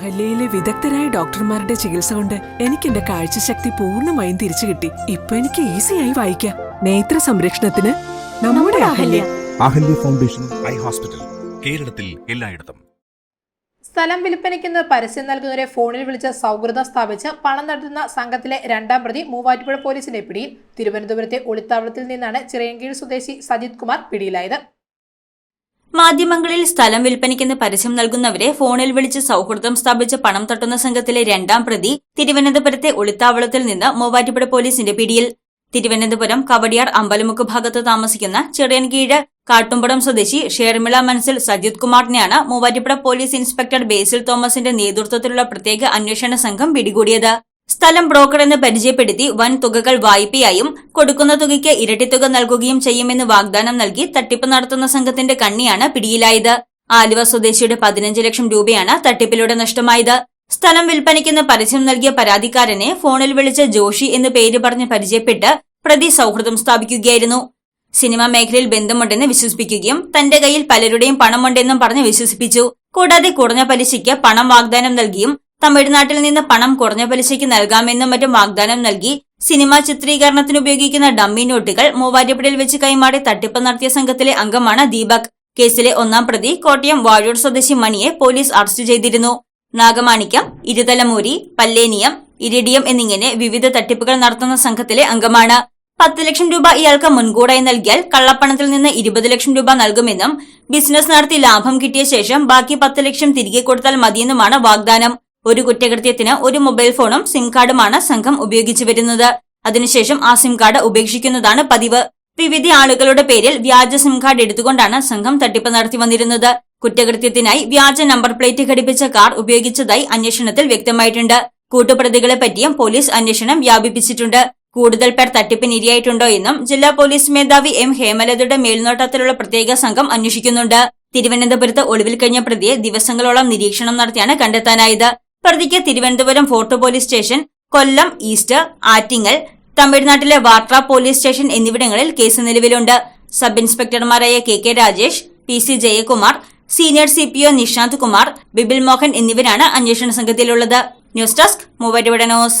അഹല്യയിലെ വിദഗ്ധരായ ഡോക്ടർമാരുടെ ചികിത്സ കൊണ്ട് എനിക്ക് എന്റെ കാഴ്ചശക്തി പൂർണമായും തിരിച്ചു കിട്ടി. ഇപ്പൊ എനിക്ക് ഈസിയായി വായിക്കാം. നേത്ര സംരക്ഷണത്തിന് നമ്മുടെ Ahalya. Ahalya. Foundation eye hospital കേരളത്തിൽ എല്ലായിടത്തും. സ്ഥലം വിൽപ്പനയ്ക്കെന്ന് പരസ്യം നൽകുന്നവരെ ഫോണിൽ വിളിച്ച് സൗഹൃദം സ്ഥാപിച്ച് പണം നടത്തുന്ന സംഘത്തിലെ രണ്ടാം പ്രതി മൂവാറ്റുപുഴ പോലീസിന്റെ പിടിയിൽ. തിരുവനന്തപുരത്തെ ഒളിത്താവളത്തിൽ നിന്നാണ് ചിറയൻകീഴ് സ്വദേശി സജിത് കുമാർ പിടിയിലായത്. മാധ്യമങ്ങളിൽ സ്ഥലം വിൽപ്പനയ്ക്കെന്ന് പരസ്യം നൽകുന്നവരെ ഫോണിൽ വിളിച്ച് സൌഹൃദം സ്ഥാപിച്ച് പണം തട്ടുന്ന സംഘത്തിലെ രണ്ടാം പ്രതി തിരുവനന്തപുരത്തെ ഒളിത്താവളത്തിൽ നിന്ന് മൂവാറ്റുപുഴ പോലീസിന്റെ പിടിയിൽ. തിരുവനന്തപുരം കവടിയാർ അമ്പലമുക്ക് ഭാഗത്ത് താമസിക്കുന്ന ചെറിയൻകീഴ് കാട്ടുംപടം സ്വദേശി ഷേർമിള മനസ്സിൽ സജിത് കുമാറിനെയാണ് മൂവാറ്റുപുഴ പോലീസ് ഇൻസ്പെക്ടർ ബേസിൽ തോമസിന്റെ നേതൃത്വത്തിലുള്ള പ്രത്യേക അന്വേഷണ സംഘം പിടികൂടിയത്. സ്ഥലം ബ്രോക്കറെന്ന് പരിചയപ്പെടുത്തി വൻ തുകകൾ വായ്പയായും കൊടുക്കുന്ന തുകയ്ക്ക് ഇരട്ടിത്തുക നൽകുകയും ചെയ്യുമെന്ന് വാഗ്ദാനം നൽകി തട്ടിപ്പ് നടത്തുന്ന സംഘത്തിന്റെ കണ്ണിയാണ് പിടിയിലായത്. ആലുവ സ്വദേശിയുടെ പതിനഞ്ച് ലക്ഷം രൂപയാണ് തട്ടിപ്പിലൂടെ നഷ്ടമായത്. സ്ഥലം വിൽപ്പനയ്ക്കെന്ന് പരസ്യം നൽകിയ പരാതിക്കാരനെ ഫോണിൽ വിളിച്ച ജോഷി എന്ന് പേര് പറഞ്ഞ് പരിചയപ്പെട്ട് പ്രതി സൌഹൃദം സ്ഥാപിക്കുകയായിരുന്നു. സിനിമാ മേഖലയിൽ ബന്ധമുണ്ടെന്ന് വിശ്വസിപ്പിക്കുകയും തന്റെ കയ്യിൽ പലരുടെയും പണമുണ്ടെന്നും പറഞ്ഞ് വിശ്വസിപ്പിച്ചു. കൂടാതെ കുറഞ്ഞ പലിശയ്ക്ക് പണം വാഗ്ദാനം നൽകിയും തമിഴ്നാട്ടിൽ നിന്ന് പണം കുറഞ്ഞ പലിശയ്ക്ക് നൽകാമെന്നും മറ്റും വാഗ്ദാനം നൽകി സിനിമാ ചിത്രീകരണത്തിന് ഉപയോഗിക്കുന്ന ഡമ്മി നോട്ടുകൾ മൂവാറ്റുപുഴയിൽ വെച്ച് കൈമാറി തട്ടിപ്പ് നടത്തിയ സംഘത്തിലെ അംഗമാണ് ദീപക്. കേസിലെ ഒന്നാം പ്രതി കോട്ടയം വാഴൂർ സ്വദേശി മണിയെ പോലീസ് അറസ്റ്റ് ചെയ്തിരുന്നു. നാഗമാണിക്യം ഇരുതലമൂരി പല്ലേനിയം ഇരിഡിയം എന്നിങ്ങനെ വിവിധ തട്ടിപ്പുകൾ നടത്തുന്ന സംഘത്തിലെ അംഗമാണ്. പത്ത് ലക്ഷം രൂപ ഇയാൾക്ക് മുൻകൂടായി നൽകിയാൽ കള്ളപ്പണത്തിൽ നിന്ന് ഇരുപത് ലക്ഷം രൂപ നൽകുമെന്നും ബിസിനസ് നടത്തി ലാഭം കിട്ടിയ ശേഷം ബാക്കി പത്ത് ലക്ഷം തിരികെ കൊടുത്താൽ മതിയെന്നുമാണ് വാഗ്ദാനം. ഒരു കുറ്റകൃത്യത്തിന് ഒരു മൊബൈൽ ഫോണും സിം കാർഡുമാണ് സംഘം ഉപയോഗിച്ചു വരുന്നത്. അതിനുശേഷം ആ സിം കാർഡ് ഉപേക്ഷിക്കുന്നതാണ് പതിവ്. വിവിധ ആളുകളുടെ പേരിൽ വ്യാജ സിം കാർഡ് എടുത്തുകൊണ്ടാണ് സംഘം തട്ടിപ്പ് നടത്തി വന്നിരുന്നത്. കുറ്റകൃത്യത്തിനായി വ്യാജ നമ്പർ പ്ലേറ്റ് ഘടിപ്പിച്ച കാർ ഉപയോഗിച്ചതായി അന്വേഷണത്തിൽ വ്യക്തമായിട്ടുണ്ട്. കൂട്ടുപ്രതികളെ പറ്റിയും പോലീസ് അന്വേഷണം വ്യാപിപ്പിച്ചിട്ടുണ്ട്. കൂടുതൽ പേർ തട്ടിപ്പിനിരയായിട്ടുണ്ടോ എന്നും ജില്ലാ പോലീസ് മേധാവി എം ഹേമലതയുടെ മേൽനോട്ടത്തിലുള്ള പ്രത്യേക സംഘം അന്വേഷിക്കുന്നുണ്ട്. തിരുവനന്തപുരത്ത് ഒളിവിൽ കഴിഞ്ഞ പ്രതിയെ ദിവസങ്ങളോളം നിരീക്ഷണം നടത്തിയാണ് കണ്ടെത്താനായത്. പ്രതിക്ക് Thiruvananthapuram fort police station Kollam east Attingal തമിഴ്നാട്ടിലെ വാട്ര പോലീസ് സ്റ്റേഷൻ എന്നിവിടങ്ങളിൽ കേസ് നിലവിലുണ്ട്. Sub ഇൻസ്പെക്ടർമാരായ K K Rajesh P C Jayakumar senior C P O Nishanth Kumar Bibil Mohan എന്നിവരാണ് അന്വേഷണ സംഘത്തിലുള്ളത്. News desk മൂവരുവിടനോസ്